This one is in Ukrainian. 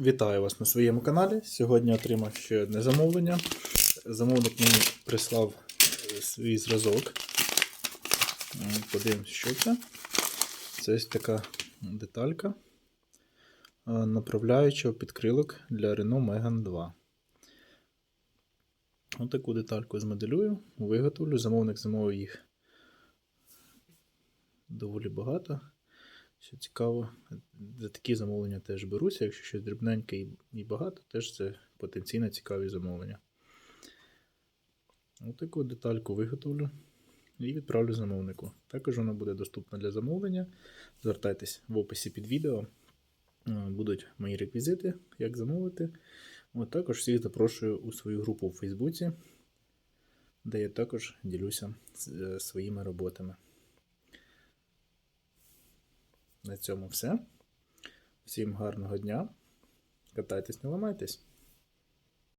Вітаю вас на своєму каналі. Сьогодні отримав ще одне замовлення. Замовник мені прислав е, свій зразок. М, Подивимось, що це. Це ось така деталька е, направляючого підкрилок для Renault Megane 2. Отаку детальку змоделюю, виготовлю. Замовник замовив їх доволі багато. Що цікаво, за такі замовлення теж беруся. Якщо щось дрібненьке і, і багато, теж це потенційно цікаві замовлення. Отаку детальку виготовлю і відправлю замовнику. Також вона буде доступна для замовлення. Звертайтесь в описі під відео. Е, Будуть мої реквізити, як замовити. От також всіх запрошую у свою групу у Фейсбуці, де я також ділюся е, своїми роботами. На цьому все. Всім гарного дня. Катайтесь, не ламайтесь.